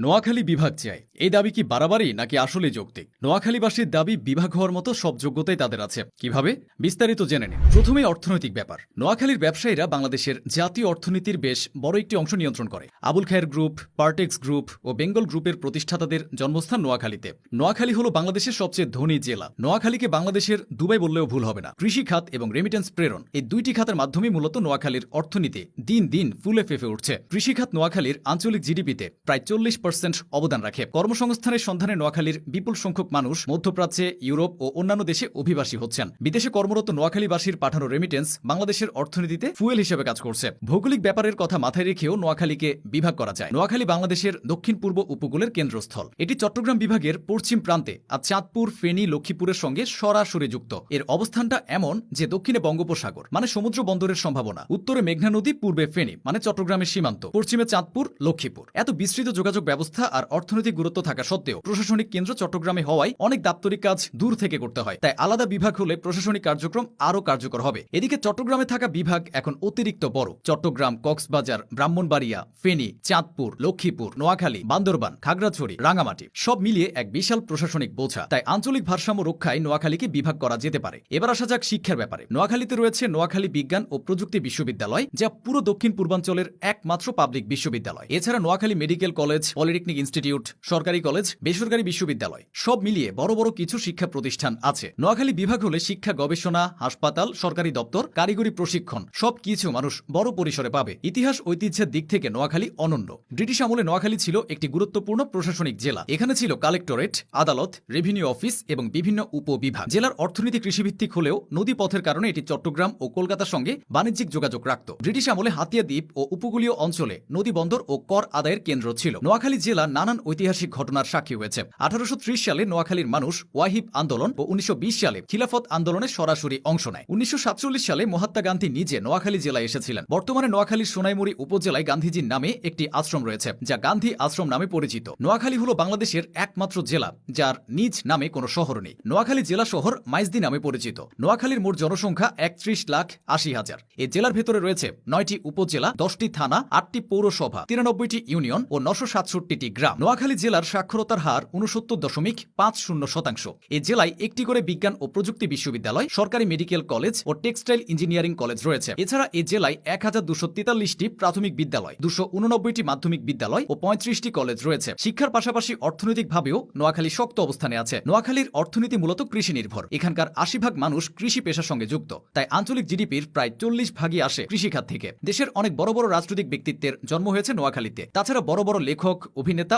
নোয়াখালী বিভাগ চাই এই দাবি কি বাড়াবাড়ি নাকি আসলে যৌক্তিক? নোয়াখালীবাসীর দাবি বিভাগ হওয়ার মতো সব যোগ্যতাই তাদের আছে। কীভাবে? বিস্তারিত জেনে নিন। প্রথমেই অর্থনৈতিক ব্যাপার। নোয়াখালীর ব্যবসায়ীরা বাংলাদেশের জাতীয় অর্থনীতির বেশ বড় একটি অংশ নিয়ন্ত্রণ করে। আবুল খায়ের গ্রুপ, পার্টেক্স গ্রুপ ও বেঙ্গল গ্রুপের প্রতিষ্ঠাতাদের জন্মস্থান নোয়াখালীতে। নোয়াখালী হল বাংলাদেশের সবচেয়ে ধনী জেলা। নোয়াখালীকে বাংলাদেশের দুবাই বললেও ভুল হবে না। কৃষি খাত এবং রেমিটেন্স প্রেরণ, এই দুইটি খাতের মাধ্যমে মূলত নোয়াখালীর অর্থনীতি দিন দিন ফুলে ফেফে উঠছে। কৃষি খাত নোয়াখালীর আঞ্চলিক জিডিপিতে প্রায় চল্লিশ পার্সেন্ট অবদান রাখে। কর্মসংস্থানের সন্ধানে নোয়াখালীর বিপুল সংখ্যক মানুষ মধ্যপ্রাচ্যে, ইউরোপ ও অন্যান্য দেশে অভিবাসী হচ্ছেন। বিদেশে কর্মরত নোয়াখালীবাসীর পাঠানো রেমিটেন্স বাংলাদেশের অর্থনীতিতে ফুয়েল হিসেবে কাজ করছে। ভৌগোলিক ব্যাপারের কথা মাথায় রেখেও নোয়াখালীকে বিভাগ করা যায়। নোয়াখালী বাংলাদেশের দক্ষিণ পূর্ব উপকূলের কেন্দ্রস্থল। এটি চট্টগ্রাম বিভাগের পশ্চিম প্রান্তে আর চাঁদপুর, ফেনী, লক্ষ্মীপুরের সঙ্গে সরাসরি যুক্ত। এর অবস্থানটা এমন যে দক্ষিণে বঙ্গোপসাগর মানে সমুদ্র বন্দরের সম্ভাবনা। উত্তরে মেঘনা নদী, পূর্বে ফেনী মানে চট্টগ্রামের সীমান্ত। পশ্চিমে চাঁদপুর, লক্ষ্মীপুর। এত বিস্তৃত যোগাযোগ ব্যবস্থা আর অর্থনৈতিক গুরুত্ব থাকা সত্ত্বেও প্রশাসনিক কেন্দ্র চট্টগ্রামে হওয়ায় অনেক দাপ্তরিক কাজ দূর থেকে করতে হয়। তাই আলাদা বিভাগ হলে প্রশাসনিক কার্যক্রম আরও কার্যকর হবে। এদিকে চট্টগ্রামে থাকা বিভাগ এখন অতিরিক্ত বড়। চট্টগ্রাম, কক্সবাজার, ব্রাহ্মণবাড়িয়া, ফেনী, চাঁদপুর, লক্ষ্মীপুর, নোয়াখালী, বান্দরবান, খাগড়াছড়ি রাঙামাটি সব মিলিয়ে এক বিশাল প্রশাসনিক বোঝা। তাই আঞ্চলিক ভারসাম্য রক্ষায় নোয়াখালীকে বিভাগ করা যেতে পারে। এবার আসা যাক শিক্ষার ব্যাপারে। নোয়াখালীতে রয়েছে নোয়াখালী বিজ্ঞান ও প্রযুক্তি বিশ্ববিদ্যালয়, যা পুরো দক্ষিণ পূর্বাঞ্চলের একমাত্র পাবলিক বিশ্ববিদ্যালয়। এছাড়া Noakhali medical college polytechnic institute, সরকারি কলেজ, বেসরকারি বিশ্ববিদ্যালয়, সব মিলিয়ে বড় বড় কিছু শিক্ষা প্রতিষ্ঠান আছে। নোয়াখালী বিভাগ হলে শিক্ষা গবেষণা, হাসপাতাল, সরকারি দপ্তর, কারিগরি প্রশিক্ষণ, সব কিছু মানুষ বড় পরিসরে পাবে। ইতিহাস ঐতিহ্যের দিক থেকে নোয়াখালী অনন্য। ব্রিটিশ আমলে নোয়াখালী ছিল একটি গুরুত্বপূর্ণ প্রশাসনিক জেলা। এখানে ছিল কালেক্টরেট, আদালত, রেভিনিউ অফিস এবং বিভিন্ন উপবিভাগ। জেলার অর্থনীতি কৃষিভিত্তিক হলেও নদী পথের কারণে এটি চট্টগ্রাম ও কলকাতার সঙ্গে বাণিজ্যিক যোগাযোগ রাখত। ব্রিটিশ আমলে হাতিয়া দ্বীপ ও উপকূলীয় অঞ্চলে নদী বন্দর ও কর আদায়ের কেন্দ্র ছিল। নোয়াখালী জেলা নানান ঐতিহাসিক ঘটনার সাক্ষী হয়েছে। আঠারোশো ত্রিশ সালে নোয়াখালীর মানুষ ওয়াহিব আন্দোলন ও উনিশশো সালে খিলাফত আন্দোলনে সরাসরি অংশ নেয়। উনিশশো সালে মহাত্মা গান্ধী নিজে নোয়াখালী জেলায় এসেছিলেন। বর্তমানে নোয়াখালীর সোনাইমুড়ি উপজেলায় গান্ধীজির নামে একটি আশ্রম রয়েছে, যা গান্ধী আশ্রম নামে পরিচিত। নোয়াখালী হল বাংলাদেশের একমাত্র জেলা, যার নিজ নামে কোনো শহর নেই। নোয়াখালী জেলা শহর মাইজদি নামে পরিচিত। নোয়াখালীর মোট জনসংখ্যা একত্রিশ লাখ আশি হাজার। এ জেলার ভেতরে রয়েছে নয়টি উপজেলা, দশটি থানা, আটটি পৌরসভা, তিরানব্বইটি ইউনিয়ন ও নশো সাতষট্টিটি গ্রাম। নোয়াখালী জেলার সাক্ষরতার হার উনসত্তর দশমিক পাঁচ শূন্য শতাংশ। এই জেলায় একটি করে বিজ্ঞান ও প্রযুক্তি বিশ্ববিদ্যালয়, সরকারি মেডিকেল কলেজ ও টেক্সটাইল ইঞ্জিনিয়ারিং কলেজ রয়েছে। এছাড়া এই জেলায় এক হাজার দুশো তেতাল্লিশটি প্রাথমিক বিদ্যালয়, দুশো উননব্বইটি মাধ্যমিক বিদ্যালয় ও পঁয়ত্রিশটি কলেজ রয়েছে। শিক্ষার পাশাপাশি অর্থনৈতিকভাবেও নোয়াখালী শক্ত অবস্থানে আছে। নোয়াখালীর অর্থনীতি মূলত কৃষি নির্ভর। এখানকার আশি ভাগ মানুষ কৃষি পেশার সঙ্গে যুক্ত। তাই আঞ্চলিক জিডিপির প্রায় চল্লিশ ভাগই আসে কৃষিখাত থেকে। দেশের অনেক বড় বড় রাজনৈতিক ব্যক্তিত্বের জন্ম হয়েছে নোয়াখালীতে। তাছাড়া বড় বড় লেখক অভিনেতা